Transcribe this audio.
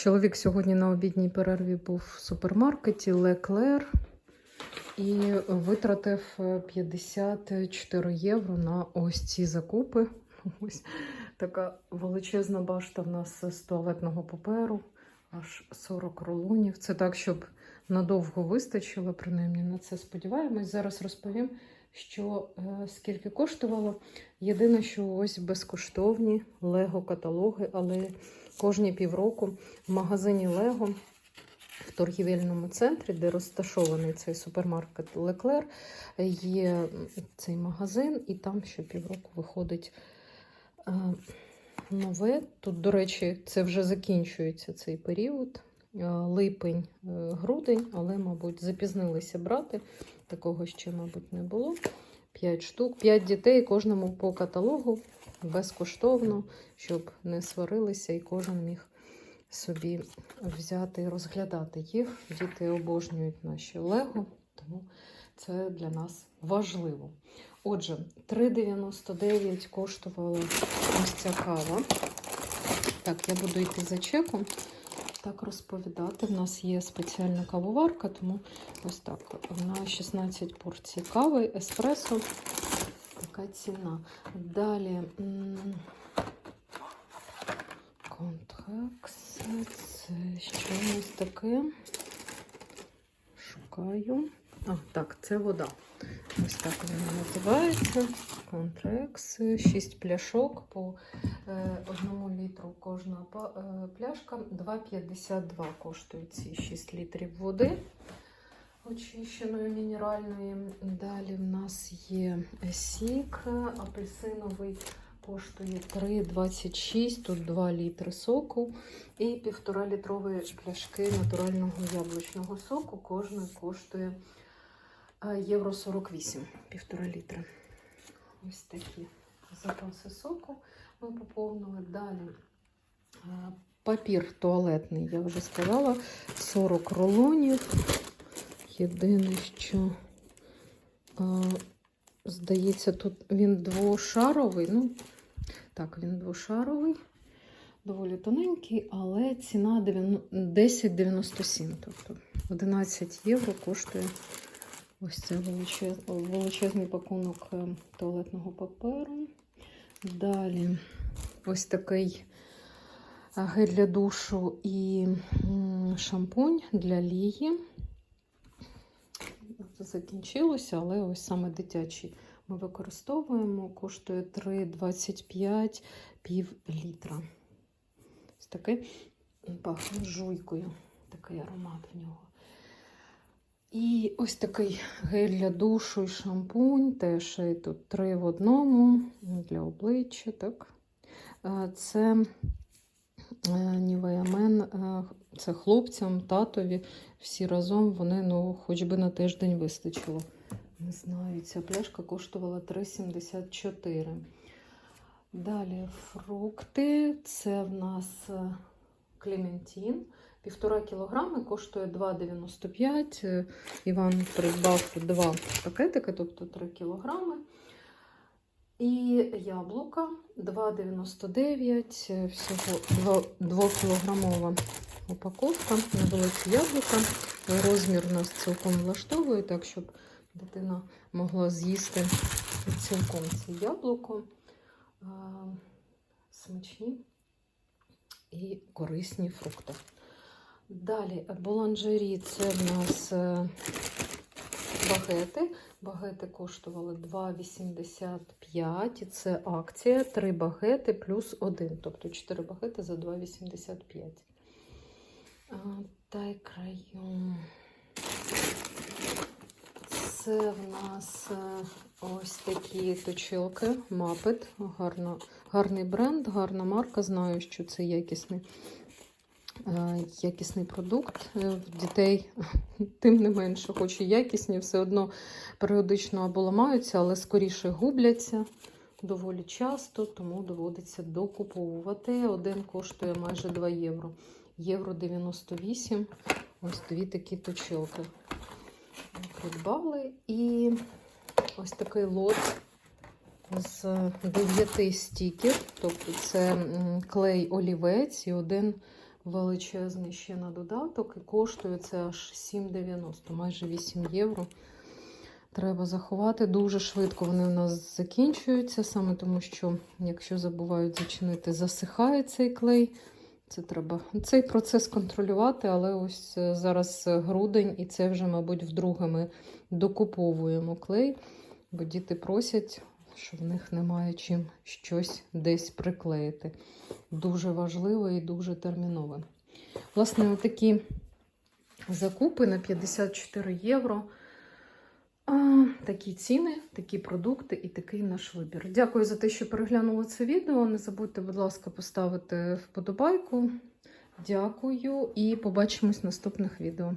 Чоловік сьогодні на обідній перерві був в супермаркеті Леклер і витратив е, 54 євро на ось ці закупи. Ось така величезна башта в нас з туалетного паперу, аж 40 рулонів. Це так, щоб надовго вистачило, принаймні на це сподіваємось. Зараз розповім, що е, скільки коштувало. Єдине, що ось безкоштовні лего-каталоги, але кожні півроку в магазині Лего в торгівельному центрі, де розташований цей супермаркет Леклер, є цей магазин, і там щопівроку виходить е, нове. Тут, до речі, це вже закінчується цей період. е, Липень, е, але, мабуть, запізнилися брати. Такого ще, мабуть, не було. 5 штук, 5 дітей, кожному по каталогу безкоштовно, щоб не сварилися і кожен міг собі взяти і розглядати їх. Діти обожнюють наші Лего, тому це для нас важливо. Отже, 3,99 коштувала ось ця кава. Так, я буду йти за чеком. Так розповідати. В нас є спеціальна кавоварка, тому ось так. На 16 порцій кави, еспресо. Така ціна. Далі контракс. Це що у нас таке? Шукаю. А, так, це вода. Ось так вона називається. Контрекс. 6 пляшок по е, одному літру кожна е, пляшка. 2,52 коштують ці 6 літрів води. Очищеної мінеральної. Далі в нас є сік апельсиновий, коштує 3,26, тут 2 літри соку і 1,5 літрові пляшки натурального яблучного соку. Кожна коштує е, євро 48, 1,5 літри. Ось такі запаси соку ми поповнили. Далі е, папір туалетний, я вже сказала, 40 рулонів. Єдине, що, здається, тут він двошаровий. Ну, так, він двошаровий, доволі тоненький, але ціна 10,97. Тобто 11 євро коштує ось величез, величезний пакунок е, туалетного паперу. Далі ось такий гель для душу і шампунь для лії закінчилося, але ось саме дитячий ми використовуємо. Коштує 3,25 пів літра. Ось такий пахне жуйкою, такий аромат в нього. І ось такий гель для душу і шампунь. Теж тут три в одному для обличчя. Так. Е, Це Nivea е, це хлопцям, татові, всі разом вони, ну, хоч би на тиждень вистачило. Не знаю, ця пляшка коштувала 3,74. Далі фрукти. Це в нас е, клементін. Півтора кілограми коштує 2,95. Е, Іван придбав два пакетики, тобто 3 кілограми. І яблука 2,99. Е, Всього 2-кілограмова упаковка. Невеликі яблука. Розмір у нас цілком влаштовує, так щоб дитина могла з'їсти цілком це яблуко. Смачні і корисні фрукти. Далі буланжері це в нас е, багети. Багети коштували 2,85. І це акція. 3 багети плюс 1. Тобто 4 багети за 2,85. А, Дай краю. Це в нас е, ось такі точилки. Мапет. Гарно, гарний бренд, гарна марка. Знаю, що це якісний, якісний продукт. Е, В дітей, тим не менше, хоч і якісні, все одно періодично або ламаються, але скоріше губляться доволі часто, тому доводиться докуповувати. Один коштує майже 2 євро. Євро 98. Ось дві такі точилки придбали. І ось такий лот з 9 стіків. Тобто це клей олівець і один величезний ще на додаток, і коштує це аж 7,90, майже 8 євро. Треба заховати дуже швидко. Вони у нас закінчуються, саме тому що, якщо забувають зачинити, засихає цей клей. Це треба цей процес контролювати, але ось е, зараз грудень, і це вже, мабуть, вдруге ми докуповуємо клей, бо діти просять, що в них немає чим щось десь приклеїти. Дуже важливо і дуже термінове. Власне, такі закупи на 54 євро. Такі ціни, такі продукти і такий наш вибір. Дякую за те, що переглянули це відео. Не забудьте, будь ласка, поставити вподобайку. Дякую і побачимось в наступних відео.